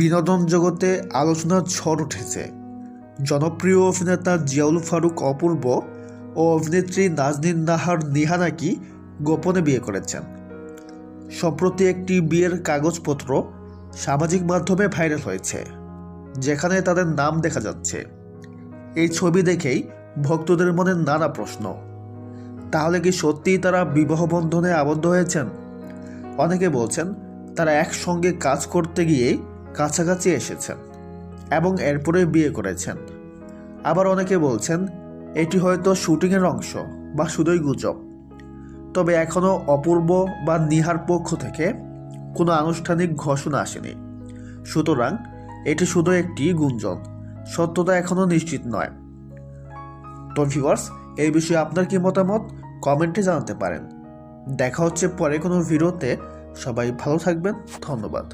বিনোদন জগতে আলোচনার ঝড় উঠেছে। জনপ্রিয় অভিনেতা জিয়াউল ফারুক অপূর্ব ও অভিনেত্রী নাজনীন নাহার নিহা নাকি গোপনে বিয়ে করেছেন। সম্প্রতি একটি বিয়ের কাগজপত্র সামাজিক মাধ্যমে ভাইরাল হয়েছে, যেখানে তাদের নাম দেখা যাচ্ছে। এই ছবি দেখেই ভক্তদের মনে নানা প্রশ্ন, তাহলে কি সত্যিই তারা বিবাহ বন্ধনে আবদ্ধ হয়েছেন? অনেকে বলছেন, তারা একসঙ্গে কাজ করতে গিয়ে কাছাকাছি এসেছেন এবং এরপরে বিয়ে করেছেন। আবার অনেকে বলছেন, এটি হয়তো শুটিংয়ের অংশ বা শুধুই গুজব। তবে এখনও অপূর্ব বা নিহার পক্ষ থেকে কোনো আনুষ্ঠানিক ঘোষণা আসেনি। সুতরাং এটি শুধু একটি গুঞ্জন, সত্যতা এখনও নিশ্চিত নয়। তো ভিউয়ার্স এই বিষয়ে আপনার কি মতামত? কমেন্টে জানাতে পারেন। দেখা হচ্ছে পরে কোনো ভিডিওতে। সবাই ভালো থাকবেন, ধন্যবাদ।